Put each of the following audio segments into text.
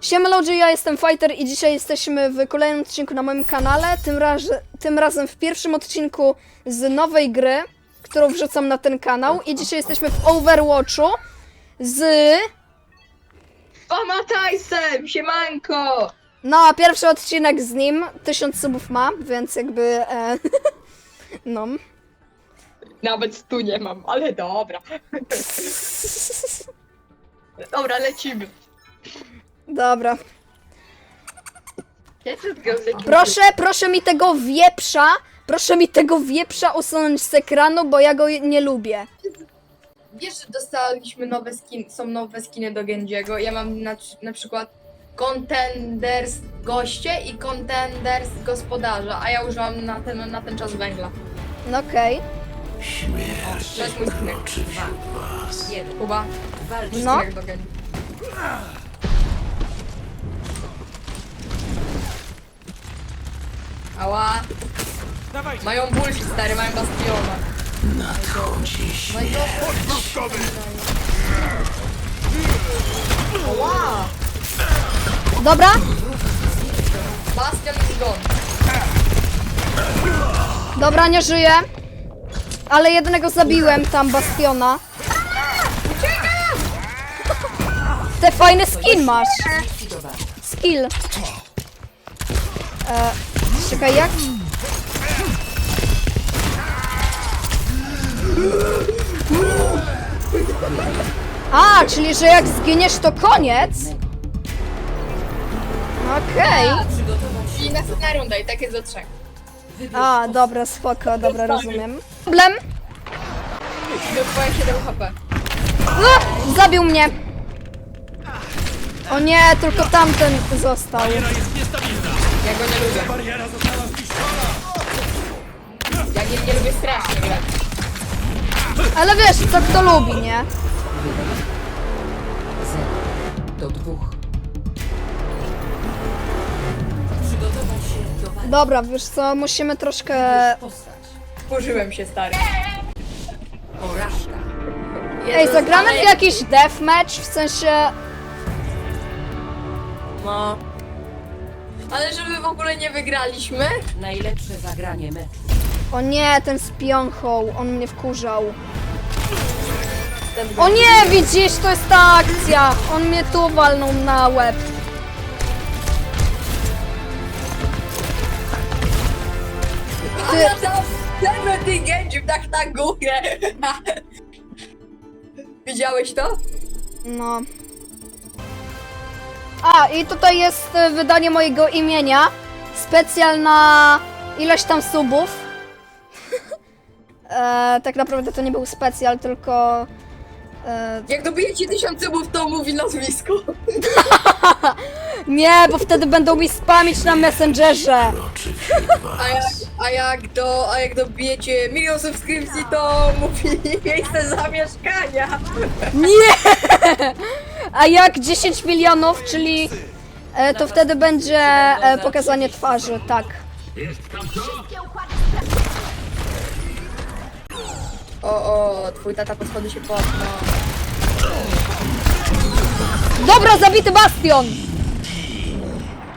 Siema ludzie, ja jestem Fighter i dzisiaj jesteśmy w kolejnym odcinku na moim kanale. Tym, raz, tym razem w pierwszym odcinku z nowej gry, którą wrzucam na ten kanał. I dzisiaj jesteśmy w Overwatchu z... Pamatajsem, siemanko! No, pierwszy odcinek z nim. Tysiąc subów ma, więc jakby... E, no. Nawet tu nie mam, ale dobra. Dobra, lecimy. Dobra. Ja tylko Proszę, proszę mi tego wieprza, proszę mi tego wieprza usunąć z ekranu, bo ja go nie lubię. Wiesz, że dostaliśmy nowe skin, są nowe skiny do Genjiego. Ja mam na, na przykład Contenders goście i Contenders gospodarza, a ja użyłam na ten, na ten czas węgla. No okej. To jest mój skinek. Kuba, mój No. skinek do Genji. Ała. Mają bullshit, stary, mają bastiona. No i to... Ała! Dobra, Bastion is gone. dobra, nie żyję. Ale jednego zabiłem tam, Bastiona. Te fajny skin masz. Skill. E, czekaj, jak? A, czyli że jak zginiesz to koniec? Okej. I następna runda i tak jest do trzech. A, dobra, spoko, dobra, rozumiem. Problem? Do twoje 7 HP. A, zabił mnie. O nie, tylko tamten został. Ja go nie lubię. Ja nie, nie lubię strasznie grać. Ale wiesz, co kto lubi, nie? do dwóch. Dobra, wiesz co, musimy troszkę... Postać. Wkurzyłem się, stary. Porażka. Ej, zagramy w jakiś deathmatch, w sensie... No. Ale żeby w ogóle nie wygraliśmy? Najlepsze zagranie meczu. O nie, ten z pionchą, on mnie wkurzał. O nie, widzisz, to jest ta akcja! On mnie tu walnął na łeb. Ale tam ten ty gędził tak na górę. Widziałeś to? No. A, i tutaj jest e, wydanie mojego imienia. Specjal na ileś tam subów. e, tak naprawdę to nie był specjal, tylko... E, Jak dobijecie tysiąc subów, to mówi nazwisko. nie, bo wtedy będą mi spamić na Messengerze. A jak, a jak, do, a jak dobijecie milion subskrypcji, to mówi miejsce zamieszkania. Nie! A jak 10 milionów, czyli e, to wtedy będzie e, pokazanie twarzy, tak. O, o, twój tata podchodzi się pod, no. Dobra, zabity bastion!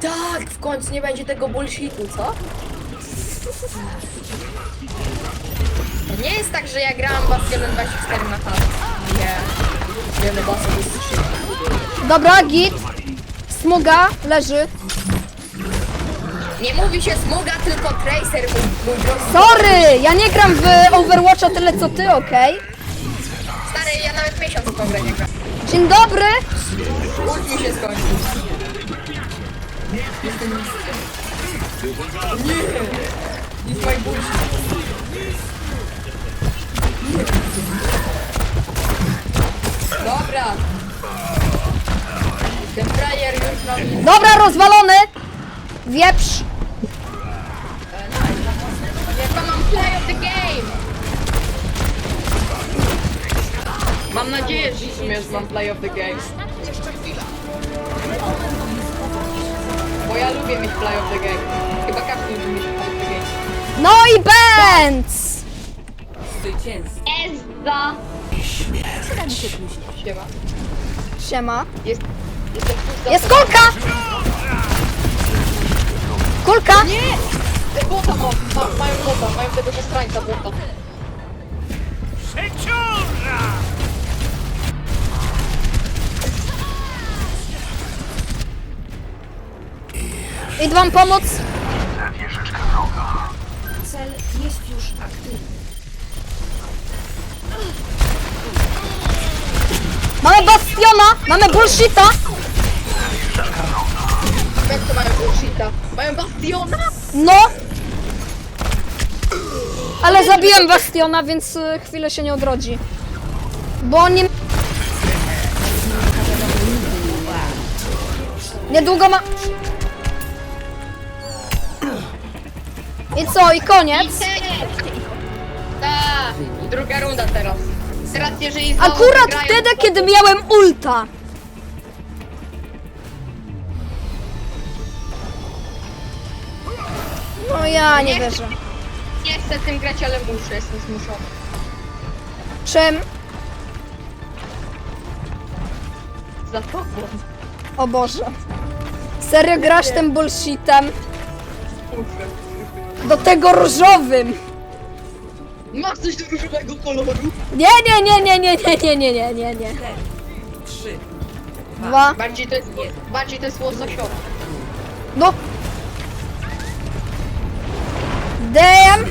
Tak, w końcu nie będzie tego bullshitu, co? To nie jest tak, że ja grałam Bastionem 24 na czas. Nie. Nie, no jest. Dobra, git. Smuga, leży. Nie mówi się smuga, tylko tracer, mój, mój drogi. Sorry, ja nie gram w Overwatcha tyle co ty, okej? Stary, ja nawet miesiąc w tą grę nie gram. Dzień dobry! Ult mi się skończył. Jestem mistrzem. Nie! It's my bullshit. Dobra. Ten frajer już nam... Dobra, rozwalony! Wieprz! Mam play of the game! Mam nadzieję, że w sumie mam play of the game. Bo ja lubię mieć play of the game. Chyba każdy lubi mieć play of the game. No i Benz! Zwycięstwo. Ezda! Siema. Siema. Jest, Jestem za Jest kulka! Kulka! Nie! Te bota ma, ma, mają bota, mają tego zastrańca bota. Idę wam pomóc. Cel jest już aktywny. Mamy bastiona! Mamy bullshita! Jak to mają bullshita? Mają bastiona? No! Ale zabiłem bastiona, więc y, chwilę się nie odrodzi. Bo on nie... Niedługo ma... I co, i koniec? Tak, druga runda teraz. Teraz jeżeli znowu Akurat wygrają, wtedy, to- kiedy miałem ulta. No ja nie wierzę. Nie chcę tym grać, ale muszę, jestem zmuszony. Czym? Za to O Boże. Serio grasz tym bullshitem? Do tego różowym. Masz coś do różowego koloru? Nie, nie, nie, nie, nie, nie, nie, nie, nie, nie, nie. Cztery, trzy, Dwa. Bardziej to jest, bardziej to jest łososiowe. No. Damn.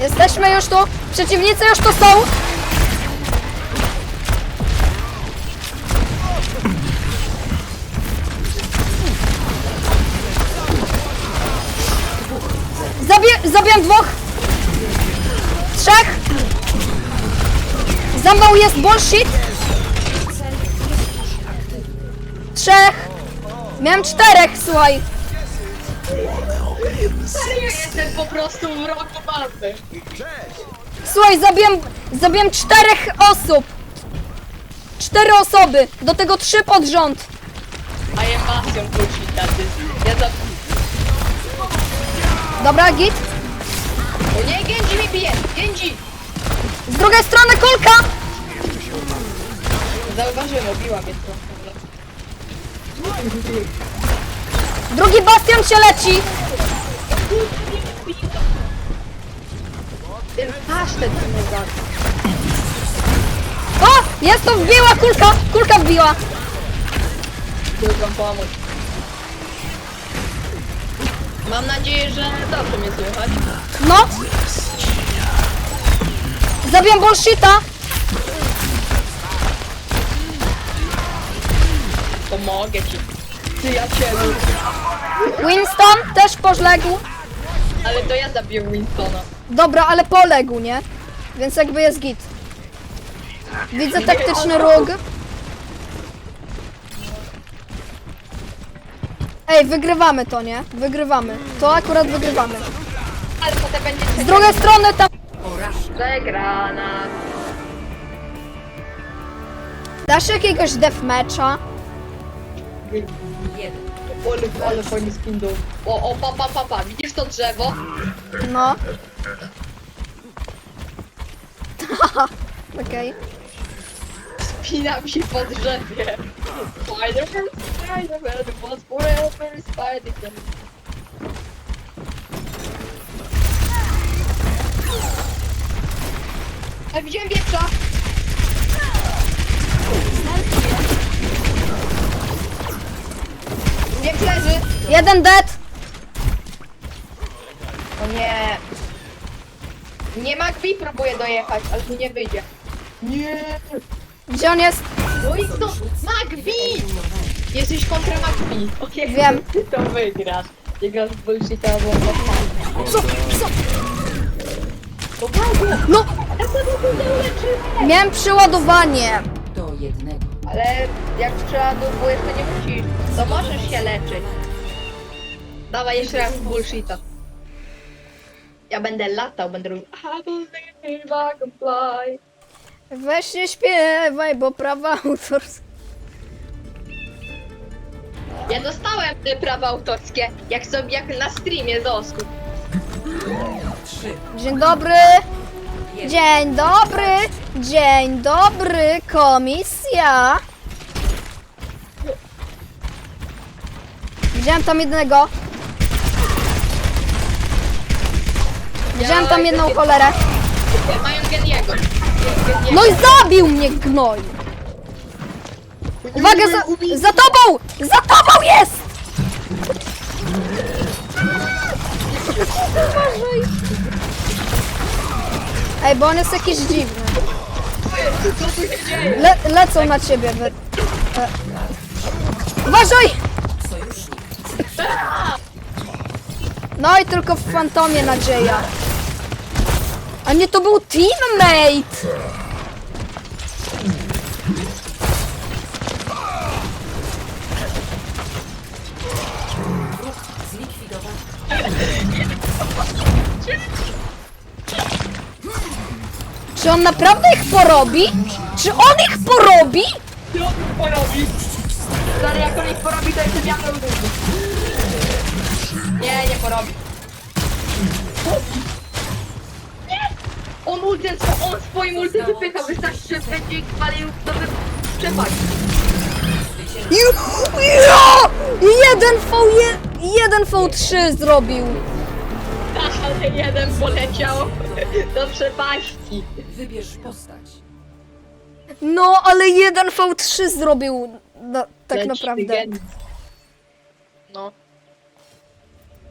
Jesteśmy już tu. Przeciwnicy już tu są. Zabiję, zabiłem dwóch. Trzech. Za mną jest bullshit. Trzech. Miałem czterech, słuchaj. Serio jestem po prostu w roku bazy. Słuchaj, zabiłem, zabiłem czterech osób. Cztery osoby. Do tego trzy pod rząd. A ja pasją bullshita, ty. Ja za... Dobra, git. O nie, Genji mi bije! Genji! Z drugiej strony kulka. Zauważyłem, obiła mnie trochę. Drugi bastion się leci. Ten pasztet zabił. O, jest to wbiła kulka. Kulka wbiła. Mogę pomóc. Mam nadzieję, że dobrze mnie słychać. No. Zabiłem bullshita. Pomogę ci. Przyjacielu. Winston też poległ. Ale to ja zabiję Winstona. Dobra, ale poległ, nie? Więc jakby jest git. Widzę taktyczny róg. Ej, wygrywamy to, nie? Wygrywamy. To akurat wygrywamy. Ale potem będzie Z drugiej strony tam... Przegrana. Dasz jakiegoś deathmatcha? Jeden. Ale, ale fajny skin do... O, o, pa, pa, pa, pa. Widzisz to drzewo? No. Okej. Spinam się po drzewie. Spider-Man, Spider-Man, was forever Spider-Man. A widziałem wieprza! Wieprz leży! Jeden dead. O nie! Nie Magbi próbuje dojechać, ale mi nie wyjdzie. Nie! Gdzie on jest? No i to Magbi! Jesteś kontra Magbi. Okej, Wiem. Ty to wygrasz. Nie grasz w bullshit albo w Co? Co? To! No! Ja sobie to uleczyłem! Miałem przeładowanie. Do jednego. Ale jak przeładowujesz, to nie musisz. To możesz się leczyć. Dawaj jeszcze raz bullshita. Ja będę latał, będę robił I believe I can fly. Weź nie śpiewaj, bo prawa autorskie. Ja dostałem te prawa autorskie, jak sobie jak na streamie z Osku. Dzień dobry. Dzień dobry, dzień dobry, komisja. Widziałem tam jednego. Widziałem tam jedną cholerę. Mają. Geniego. No i zabił mnie gnoj. Uwaga, za, za tobą! Za tobą jest! Uważaj. Ej, bo on jest jakiś dziwny. Co tu się dzieje? Le, lecą na ciebie. Wy... E. Uważaj! No i tylko w fantomie nadzieja. A nie, to był teammate! Czy on naprawdę ich porobi? Czy on ich porobi? Co on porobi? Stary, jak on ich porobi, to ja duży. Nie, nie porobi. Nie! On ultem, on swoim ultem wypycha, wystarczy, że będzie ich palił, to by Jo! Jeden V, jeden V3 zrobił. Ale jeden poleciał do przepaści. Wybierz postać. No, ale jeden V3 zrobił. No, tak Leci naprawdę. gen. No.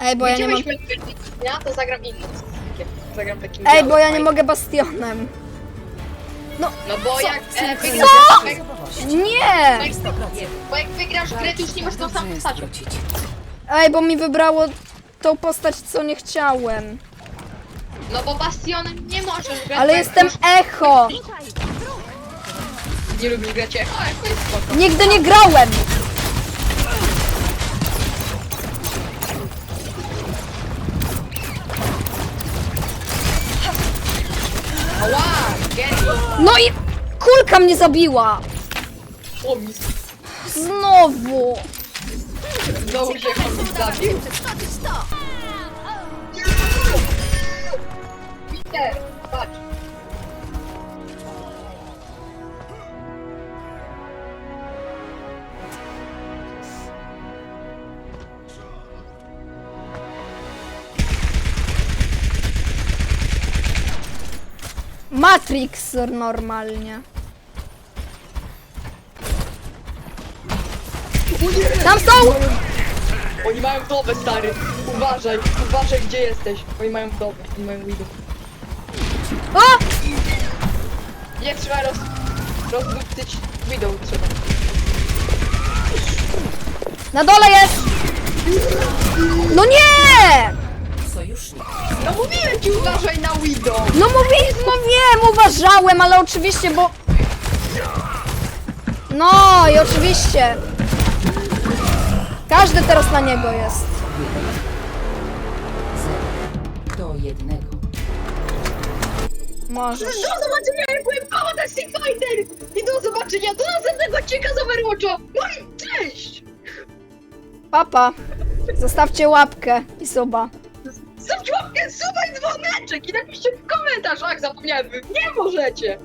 Ej, bo ja nie mam. Ja to zagram innym. Zagram takim Ej, bo ja nie mogę bastionem. No bo jak e, wygrasz, Co? jak, Nie! bo jak wygrasz grę, to już nie masz tą samą postacią. Ej, bo mi wybrało tą postać, co nie chciałem. No bo Bastionem nie możesz grać. Ale bo jak jestem już echo. Nie lubisz grać echo, echo jest spoko. Nigdy nie grałem. Ała, geni. No i kulka mnie zabiła. Znowu. Znowu się zabił. Peter, patrz. Matrix normalnie. Tam są! Oni mają wdowę, stary. Uważaj, uważaj gdzie jesteś. Oni mają wdowę, oni mają widu. O! Nie trzeba roz... rozdupcyć widą trzeba. Na dole jest! No nie! No mówiłem ci uważaj na widą. No mówię, no wiem, uważałem, ale oczywiście, bo... No i oczywiście. Każdy teraz na niego jest. do jednego. Możesz. Do zobaczenia, jak byłem Fantastic Fighter! I do zobaczenia do następnego odcinka z Overwatcha! No i cześć! Papa. Zostawcie łapkę i suba. Zostawcie łapkę, suba i dzwoneczek i napiszcie w komentarzach, zapomniałem, wy nie możecie!